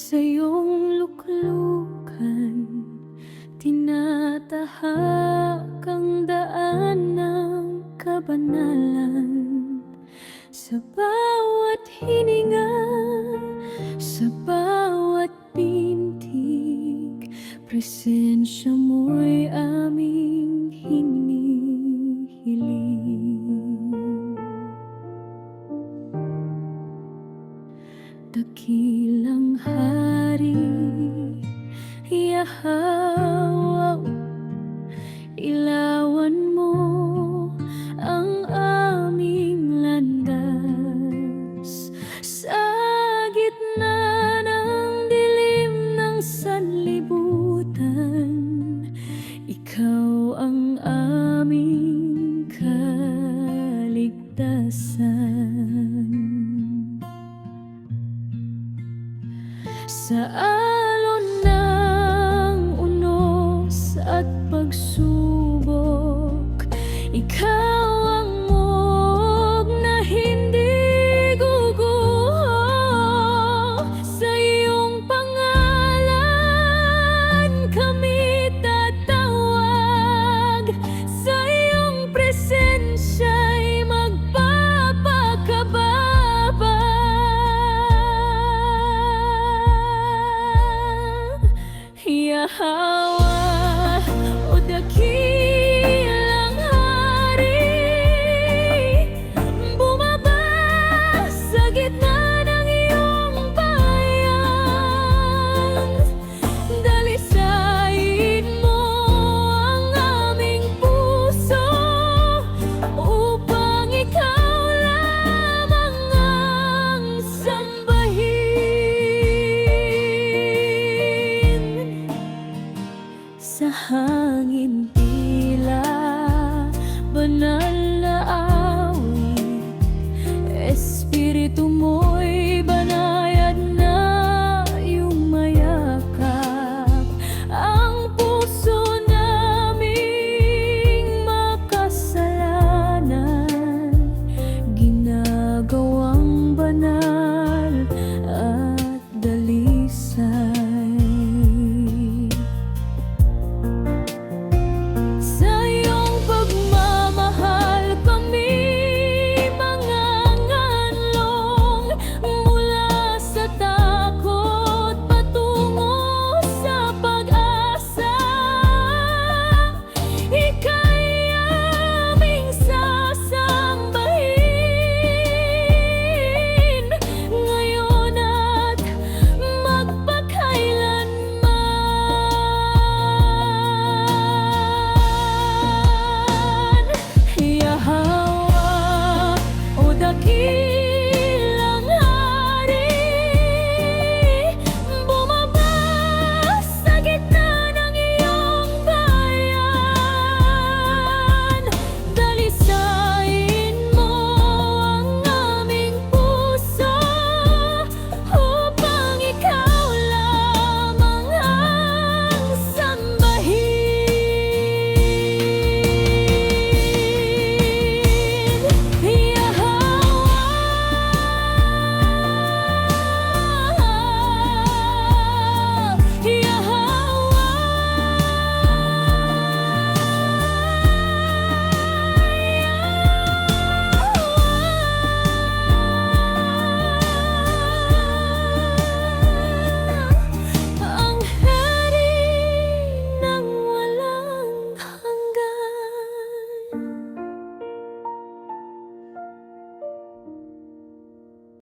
sa iyong luklukan Tinatahak ang daan ng kabanalan. Sa bawat hininga, sa bawat pintig Presensya mo'y aming hinihiling. Dakilang Yahawaw, ilawan mo ang aming landas sa gitna ng dilim ng sanlibutan. Ikaw ang aming kaligtasan. Sa pagsubok. Ikaw ang mog na hindi guguho Sa iyong pangalan kami tatawag. Sa iyong presensya'y magpapakababa. Yahaw